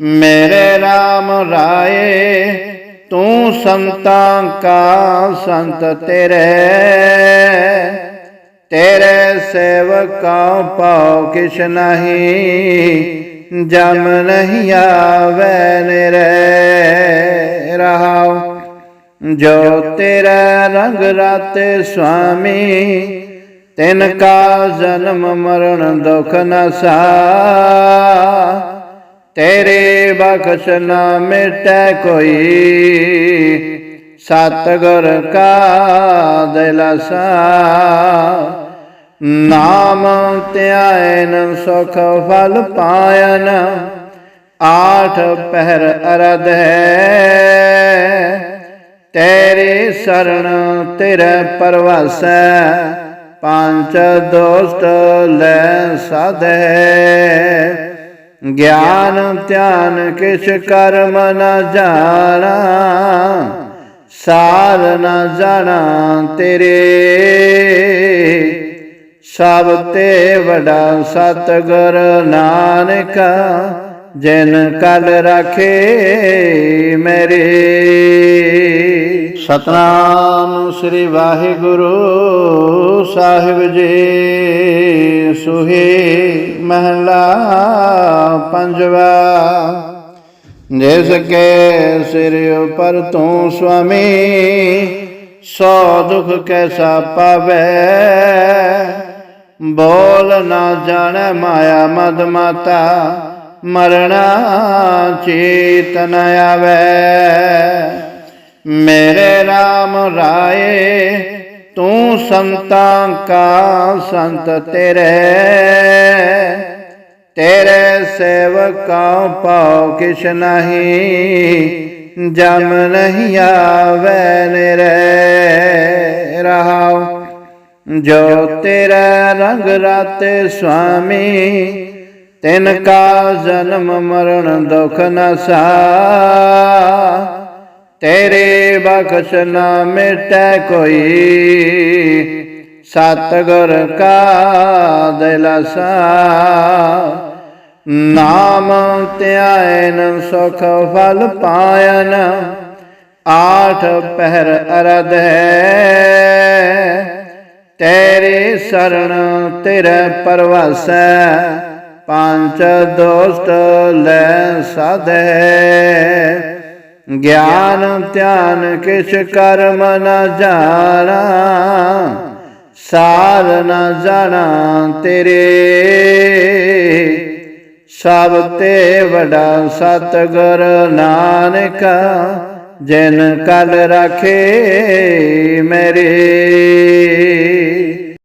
ਮੇਰੇ RAM ਰਾਏ, ਤੂੰ ਸੰਤਾਂ ਕਾ ਸੰਤ ਤੇਰੇ। ਤੇਰੇ ਸੇਵਕਾਂ ਪਾਉ ਕਿਛ ਨਹੀਂ, ਜਮ ਨਹੀਂ ਆਵੇ ਨਿਰੇ। ਰਹਾਉ ਜੋ ਤੇਰਾ ਰੰਗ ਰਾਤੇ ਸੁਆਮੀ, ਤਿਨ ਕਾ ਜਨਮ ਮਰਨ ਦੁਖ ਨ ਸਾ। ਤੇਰੇ ਬਖਸ਼ ਨਾ ਮਿਟੈ ਕੋਈ। ਸਤਗੁਰ ਕਾ ਦਿਲਸਾ ਨਾਮ ਧਿਆਇਨ ਸੁਖ ਫਲ ਪਾਇਨ। ਆਠ ਪਹਿਰ ਅਰਧ ਹੈ। ਤੇਰੇ ਸਰਣ ਤੇਰੇ ਪਰਵਾਸੈ। ਪੰਜ ਦੋਸਤ ਲੈ ਸਾਧੇ ਗਿਆਨ ਧਿਆਨ ਕਿਛ ਕਰਮ ਨ ਜਾਣਾ, ਸਾਰ ਨ ਜਾਣਾ ਤੇਰੇ। ਸਭ ਤੇ ਵਡਾ ਸਤਗੁਰ ਨਾਨਕ, ਜਿਨ ਕਲ ਰਾਖੇ ਮੇਰੇ। ਸਤਨਾਮ ਸ੍ਰੀ ਵਾਹਿਗੁਰੂ ਸਾਹਿਬ ਜੀ। ਸੁਹੀ ਮਹਲਾ ਪੰਜਵਾ। ਜਿਸ ਕੇ ਸਿਰ ਉਪਰ ਤੂੰ ਸੁਆਮੀ, ਸੋ ਦੁਖ ਕੈਸਾ ਪਾਵੇ? ਬੋਲ ਨਾ ਜਾਣੈ ਮਾਇਆ ਮਦ ਮਾਤਾ, ਮਰਣਾ ਚੇਤਨ ਆਵੇ। ਮੇਰੇ RAM ਰਾਏ, ਤੂੰ ਸੰਤਾਂ ਕਾ ਸੰਤ ਤੇਰੇ। ਤੇਰੇ ਸੇਵਕਾਂ ਪਾਉ ਕਿਛ ਨਹੀਂ, ਜਮ ਨਹੀਂ ਆਵੇ ਨਿਰੇ। ਰਹਾਉ, ਜੋ ਤੇਰਾ ਰੰਗ ਰਾਤੇ ਸੁਆਮੀ, ਤਿਨ ਕਾ ਜਨਮ ਮਰਨ ਦੁਖ ਨ ਸਾ ਤੇਰੇ ਬਖਸ਼ ਨਾ ਮਿਟੈ ਕੋਈ। ਸਤਗੁਰ ਕਾ ਦਿਲਸਾ ਨਾਮ ਧਿਆਇਨ ਸੁਖ ਫਲ ਪਾਇਨ। ਆਠ ਪਹਿਰ ਅਰਧ ਹੈ। ਤੇਰੇ ਸਰਣ ਤੇਰੇ ਪਰਵਾਸੈ। ਪੰਜ ਦੋਸਤ ਲੈ ਸਾਧੇ। ਗਿਆਨ ਧਿਆਨ ਕਿਛ ਕਰਮ ਨਾ ਜਾਣਾ, ਸਾਰ ਨਾ ਜਾਣਾ ਤੇਰੇ। ਸਭ ਤੇ ਵੱਡਾ ਸਤਗੁਰ ਨਾਨਕ, ਜਿਨ ਕਲ ਰਾਖੇ ਮੇਰੇ।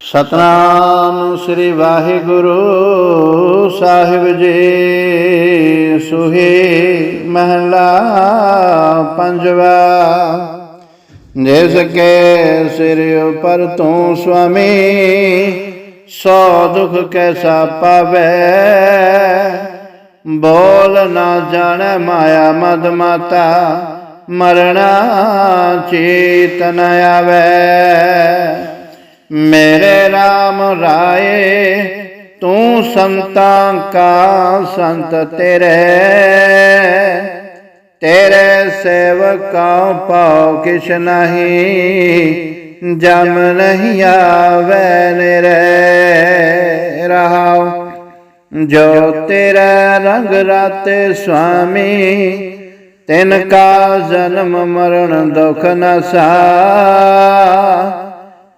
ਸਤਨਾਮ ਸ੍ਰੀ ਵਾਹਿਗੁਰੂ ਸਾਹਿਬ ਜੀ, ਸੁਹੇ ਮਹਲਾ ਪੰਜਵਾ। ਜਿਸ ਕੇ ਸਿਰ ਉਪਰ ਤੂੰ ਸੁਆਮੀ, ਸੋ ਦੁਖ ਕੈਸਾ ਪਾਵੇ? ਬੋਲ ਨਾ ਜਾਣੈ ਮਾਇਆ ਮਦ ਮਾਤਾ, ਮਰਣਾ ਚੇਤਨ ਆਵੇ। ਮੇਰੇ RAM ਰਾਏ ਤੂੰ ਸੰਤਾਂ ਕਾ ਸੰਤ ਤੇਰੇ। ਤੇਰੇ ਸੇਵਕਾਂ ਪਾਉ ਕਿਛ ਨਹੀਂ, ਜਮ ਨਹੀਂ ਆਵੇ ਨਿਰੇ। ਰਹਾਉ, ਜੋ ਤੇਰਾ ਰੰਗ ਰਾਤੇ ਸੁਆਮੀ, ਤਿਨ ਕਾ ਜਨਮ ਮਰਨ ਦੁਖ ਨ ਸਾ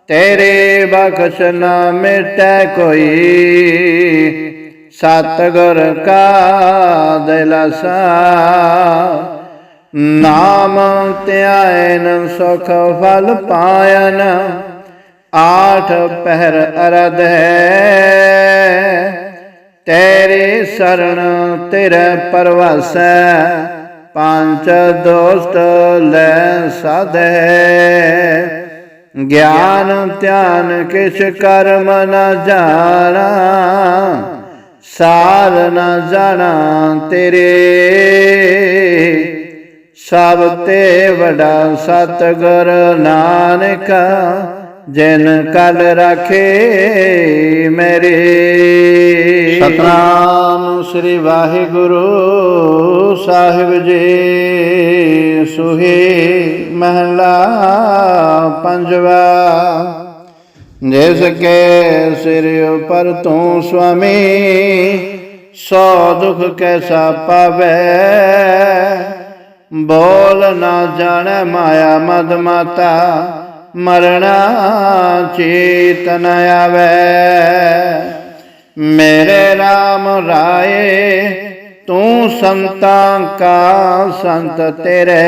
ਤੇਰੇ ਬਖਸ਼ ਨਾ ਮਿਟੈ ਕੋਈ। ਸਤਗੁਰ ਕਾ ਦਿਲਸਾ ਨਾਮ ਧਿਆਇਨ ਸੁਖ ਫਲ ਪਾਇਨ। ਆਠ ਪਹਿਰ ਅਰਧ ਹੈ। ਤੇਰੇ ਸਰਣ ਤੇਰੇ ਪਰਵਾਸੈ। ਪੰਜ ਦੋਸਤ ਲੈ ਸਾਧੈ। ਗਿਆਨ ਧਿਆਨ ਕਿਸ਼ ਕਰਮ ਨਾ ਜਾਣਾ, ਸਾਰ ਨਾ ਜਾਣਾ ਤੇਰੇ। ਸਭ ਤੇ ਵੱਡਾ ਸਤਿਗੁਰ ਨਾਨਕ, ਜਿਨ ਕਲ ਰਾਖੇ ਮੇਰੇ। ਸਤਨਾਮ ਸ੍ਰੀ ਵਾਹਿਗੁਰੂ, ਸਾਹਿਬ ਜੀ, ਸੁਹੇ। ਮਹਲਾ ਪੰਜਵਾ, ਜਿਸ ਕੇ ਸਿਰ ਉਪਰ ਤੂੰ ਸੁਆਮੀ, ਸੋ ਦੁਖ ਕੈਸਾ ਪਾਵੇ? ਬੋਲ ਨਾ ਜਾਣੈ ਮਾਇਆ ਮਦ ਮਾਤਾ, ਮਰਣਾ ਚੇਤ ਨ ਆਵੇ। ਮੇਰੇ RAM ਰਾਏ, ਤੂੰ ਸੰਤਾਂ ਕਾ ਸੰਤ ਤੇਰੇ।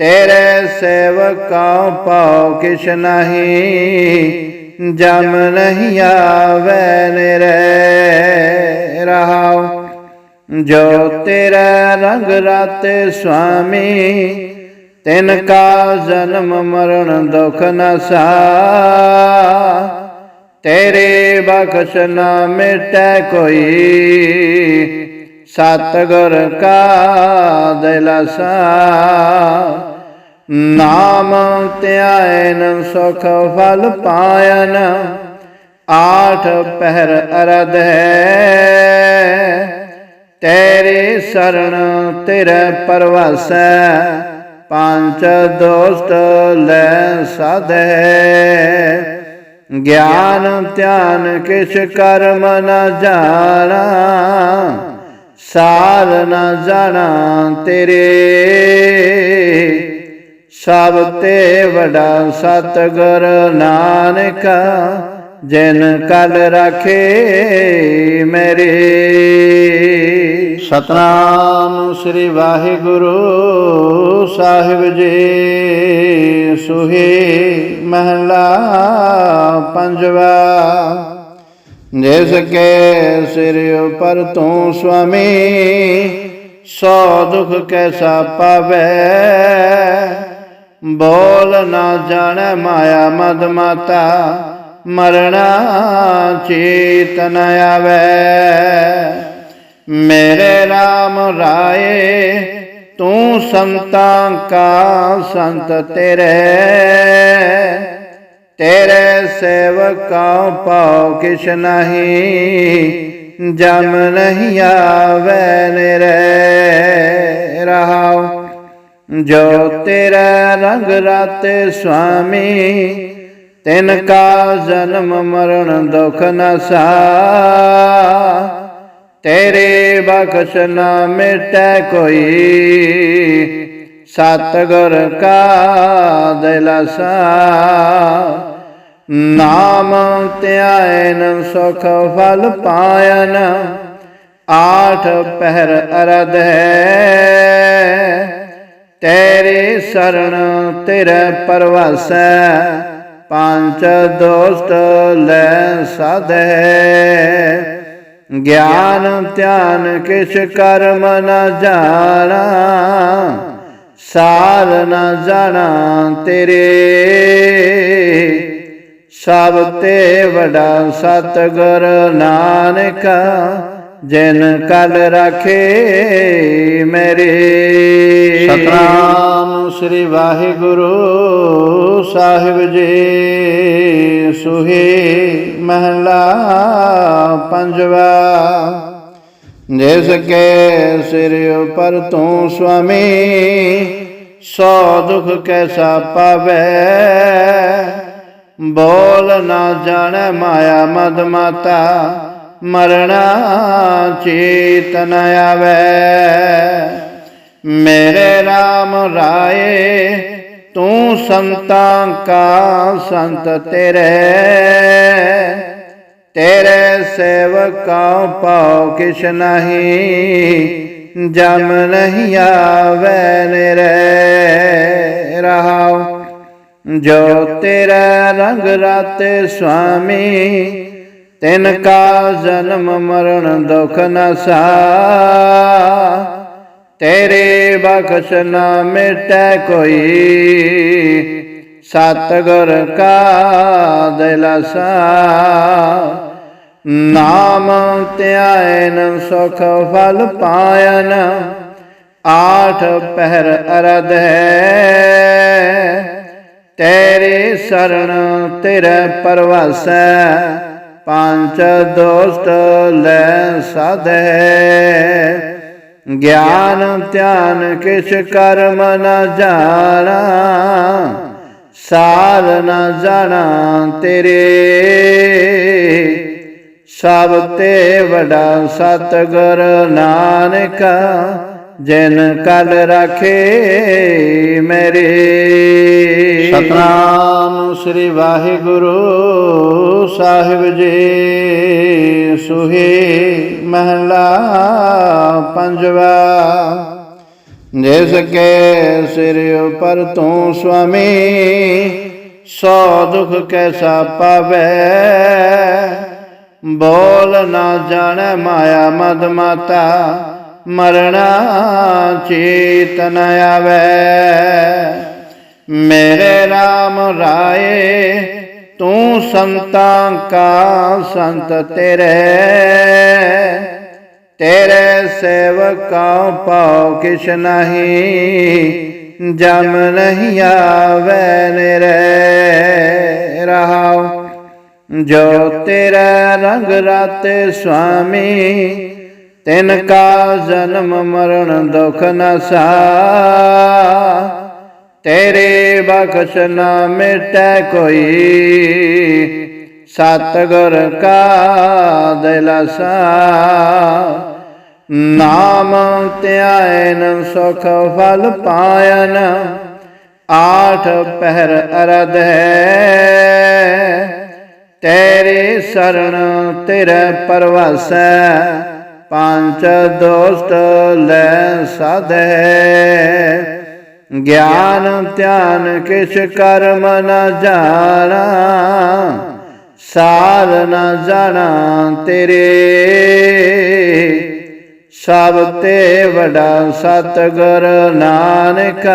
ਤੇਰੇ ਸੇਵਕਾਂ ਪਾਉ ਕਿਛ ਨਹੀਂ, ਜਮ ਨਹੀਂ ਆਵੇ ਨਿਰੇ ਰਹਾਉ। ਜੋ ਤੇਰਾ ਰੰਗ ਰਾਤੇ ਸੁਆਮੀ, ਤਿਨ ਕਾ ਜਨਮ ਮਰਨ ਦੁਖ ਨ ਸਾ। ਤੇਰੇ ਬਖਸ਼ ਨਾ ਮਿਟੈ ਕੋਈ, ਸਤਗੁਰ ਕਾ ਦਿਲਸਾ ਨਾਮ ਧਿਆਇਨ ਸੁਖ ਫਲ ਪਾਇਨ, ਆਠ ਪਹਿਰ ਅਰਧ ਹੈ। ਤੇਰੇ ਸਰਣ ਤੇਰੇ ਪਰਵਾਸੈ, ਪੰਜ ਦੋਸਤ ਲੈ ਸਾਧੈ। ਗਿਆਨ ਧਿਆਨ ਕਿਛ ਕਰਮ ਨ ਜਾਣਾ, ਸਾਰ ਨ ਜਾਣਾ ਤੇਰੇ। ਸਭ ਤੇ ਵਡਾ ਸਤਿਗੁਰ ਨਾਨਕ, ਜਿਨ ਕਲ ਰਾਖੇ ਮੇਰੇ। ਸਤਨਾਮ ਸ੍ਰੀ ਵਾਹਿਗੁਰੂ ਸਾਹਿਬ ਜੀ, ਸੁਹੀ ਮਹਲਾ ਪੰਜਵਾ। ਜਿਸ ਕੇ ਸਿਰ ਉਪਰ ਤੂੰ ਸੁਆਮੀ, ਸੋ ਦੁਖ ਕੈਸਾ ਪਾਵੇ? ਬੋਲ ਨਾ ਜਾਣੈ ਮਾਇਆ ਮਦ ਮਾਤਾ, ਮਰਣਾ ਚੇਤਨ ਨ ਆਵੇ। ਮੇਰੇ RAM ਰਾਏ, ਤੂੰ ਸੰਤਾਂ ਕਾ ਸੰਤ ਤੇਰੇ। ਤੇਰੇ ਸੇਵਕਾਂ ਪਾਉ ਕਿਛ ਨਹੀਂ, ਜਮ ਨਹੀਂ ਆਵੇ ਨਿਰੇ। ਰਹਾਉ ਜੋ ਤੇਰਾ ਰੰਗ ਰਾਤੇ ਸੁਆਮੀ, ਤਿਨ ਕਾ ਜਨਮ ਮਰਨ ਦੁਖ ਨ ਸਾ। ਤੇਰੇ ਬਖਸ਼ ਨਾ ਮਿਟੈ ਕੋਈ, ਸਤਗੁਰ ਕਾ ਦਿਲਸਾ ਨਾਮ ਧਿਆਇਨ ਸੁਖ ਫਲ ਪਾਇਨ, ਆਠ ਪਹਿਰ ਅਰਧ ਹੈ। ਤੇਰੇ ਸਰਣ ਤੇਰੇ ਪਰਵਾਸੈ, ਪੰਜ ਦੋਸਤ ਲੈ ਸਾਧੈ। ਗਿਆਨ ਧਿਆਨ ਕਿਛ ਕਰਮ ਨ ਜਾਣਾ, ਸਾਰ ਨ ਜਾਣਾ ਤੇਰੇ। ਸਭ ਤੇ ਵਡਾ ਸਤਿਗੁਰ ਨਾਨਕ ਜਿਨ ਕਲ ਰਾਖੇ ਮੇਰੇ। ਸਤਨਾਮ ਸ੍ਰੀ ਵਾਹਿਗੁਰੂ ਸਾਹਿਬ ਜੀ। ਸੁਹੀ ਮਹਲਾ ਪੰਜਵਾ। ਜਿਸ ਕੇ ਸਿਰ ਉਪਰ ਤੂੰ ਸੁਆਮੀ, ਸੋ ਦੁਖ ਕੈਸਾ ਪਾਵੇ। ਬੋਲ ਨਾ ਜਾਣੈ ਮਾਇਆ ਮਦ ਮਾਤਾ ਮਰਣਾ ਚੇਤਨ ਨ ਆਵੇ। ਮੇਰੇ RAM ਰਾਏ, ਤੂੰ ਸੰਤਾਂ ਕਾ ਸੰਤ ਤੇਰੇ। ਤੇਰੇ ਸੇਵਕਾਂ ਪਾਉ ਕਿਛ ਨਹੀਂ, ਜਮ ਨਹੀਂ ਆਵੇ ਨਿਰੇ ਰਹਾਉ, ਜੋ ਤੇਰਾ ਰੰਗ ਰਾਤੇ ਸੁਆਮੀ ਤਿਨ ਕਾ ਜਨਮ ਮਰਨ ਦੁਖ ਨ ਸਾ ਤੇਰੇ ਬਖਸ਼ ਨਾ ਮਿਟੈ ਕੋਈ। ਸਤਿਗੁਰ ਕਾ ਦਿਲਸਾ ਨਾਮ ਧਿਆਇਨ ਸੁਖ ਫਲ ਪਾਇਨ। ਆਠ ਪਹਿਰ ਅਰਧ ਹੈ। ਤੇਰੇ ਸਰਣ ਤੇਰੇ ਪਰਵਾਸੈ। ਪੰਜ ਦੋਸਤ ਲੈ ਸਾਧੈ। ਗਿਆਨ ਧਿਆਨ ਕਿਛ ਕਰਮ ਨ ਜਾਣਾ, ਸਾਰ ਨ ਜਾਣਾ ਤੇਰੇ। ਸਭ ਤੇ ਵਡਾ ਸਤਿਗੁਰ ਨਾਨਕ ਜਿਨ ਕਲ ਰਾਖੇ ਮੇਰੇ। ਸਤਨਾਮ ਸ੍ਰੀ ਵਾਹਿਗੁਰੂ ਸਾਹਿਬ ਜੀ, ਸੁਹੇ ਮਹਲਾ ਪੰਜਵਾ। ਜਿਸ ਕੇ ਸਿਰ ਉਪਰ ਤੂੰ ਸੁਆਮੀ, ਸੋ ਦੁਖ ਕੈਸਾ ਪਾਵੇ। ਬੋਲ ਨਾ ਜਾਣੈ ਮਾਇਆ ਮਦ ਮਾਤਾ ਮਰਣਾ ਚੇਤ ਨ ਆਵੇ। ਮੇਰੇ RAM ਰਾਏ, ਤੂੰ ਸੰਤਾਂ ਕਾ ਸੰਤ ਤੇਰੇ। ਤੇਰੇ ਸੇਵਕਾਂ ਪਾਉ ਕਿਛ ਨਹੀਂ, ਜਮ ਨਹੀਂ ਆਵੇ ਨਿਰੇ। ਰਹਾਉ, ਜੋ ਤੇਰਾ ਰੰਗ ਰਾਤੇ ਸੁਆਮੀ ਤਿਨ ਕਾ ਜਨਮ ਮਰਨ ਦੁਖ ਨ ਸਾ ਤੇਰੇ ਬਖਸ਼ ਨਾ ਮਿਟੈ ਕੋਈ। ਸਤਿਗੁਰ ਕਾ ਦਿਲਸਾ ਨਾਮ ਧਿਆਇਨ ਸੁਖ ਫਲ ਪਾਇਨ। ਆਠ ਪਹਿਰ ਅਰਧ ਹੈ। ਤੇਰੇ ਸਰਣ ਤੇਰੇ ਪਰਵਾਸੈ। ਪੰਜ ਦੋਸਤ ਲੈ ਸਾਧੈ। ਗਿਆਨ ਧਿਆਨ ਕਿਛ ਕਰਮ ਨ ਜਾਣਾ, ਸਾਰ ਨ ਜਾਣਾ ਤੇਰੇ। ਸਭ ਤੇ ਵੱਡਾ ਸਤਿਗੁਰ ਨਾਨਕ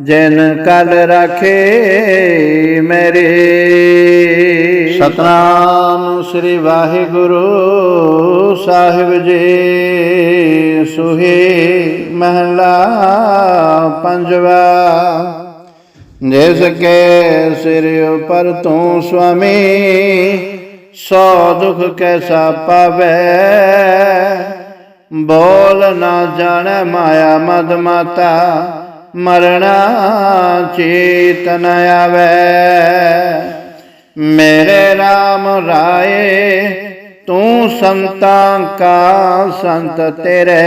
ਜਿਨ ਕਲ ਰਾਖੇ ਮੇਰੇ। ਸਤਨਾਮ ਸ੍ਰੀ ਵਾਹਿਗੁਰੂ ਸਾਹਿਬ ਜੀ, ਸੁਹੇ ਮਹਲਾ ਪੰਜਵਾ। ਜਿਸ ਕੇ ਸਿਰ ਉਪਰ ਤੂੰ ਸੁਆਮੀ, ਸੋ ਦੁਖ ਕੈਸਾ ਪਾਵੇ। ਬੋਲ ਨਾ ਜਾਣੈ ਮਾਇਆ ਮਦ ਮਾਤਾ ਮਰਣਾ ਚੇਤਨ ਨ ਆਵੇ। ਮੇਰੇ RAM ਰਾਏ, ਤੂੰ ਸੰਤਾਂ ਕਾ ਸੰਤ ਤੇਰੇ।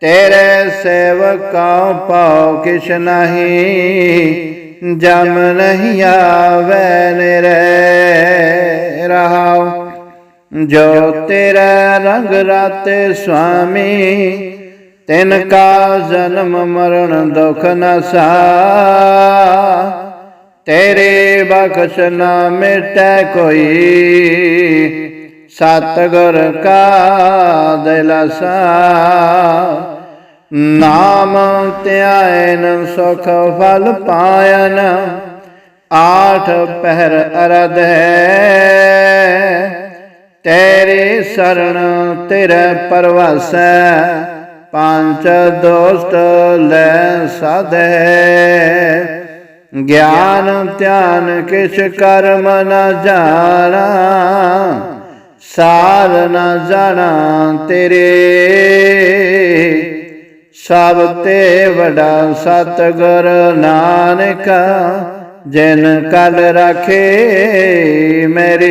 ਤੇਰੇ ਸੇਵਕਾਂ ਪਾਉ ਕਿਛ ਨਹੀਂ, ਜਮ ਨਹੀਂ ਆਵੇ ਨਿਰੇ ਰਹਾਉ ਜੋ ਤੇਰਾ ਰੰਗ ਰਾਤੇ ਸੁਆਮੀ ਤਿਨ ਕਾ ਜਨਮ ਮਰਨ ਦੁਖ ਨ ਸਾ ਤੇਰੇ ਬਖਸ਼ ਨਾ ਮਿਟੈ ਕੋਈ, ਸਤਿਗੁਰ ਕਾ ਦਿਲਸਾ ਨਾਮ ਧਿਆਇਨ ਸੁਖ ਫਲ ਪਾਇਨ, ਆਠ ਪਹਿਰ ਅਰਧ ਹੈ। ਤੇਰੇ ਸਰਣ ਤੇਰੇ ਪਰਵਾਸੈ ਪੰਜ ਦੋਸਤ ਲੈ ਸਾਧੈ ਗਿਆਨ ਧਿਆਨ ਕਿਛ ਕਰਮ ਨ ਜਾਣਾ, ਸਾਰ ਨ ਜਾਣਾ ਤੇਰੇ। ਸਭ ਤੇ ਵਡਾ ਸਤਿਗੁਰ ਨਾਨਕ, ਜਿਨ ਕਲ ਰਾਖੇ ਮੇਰੇ।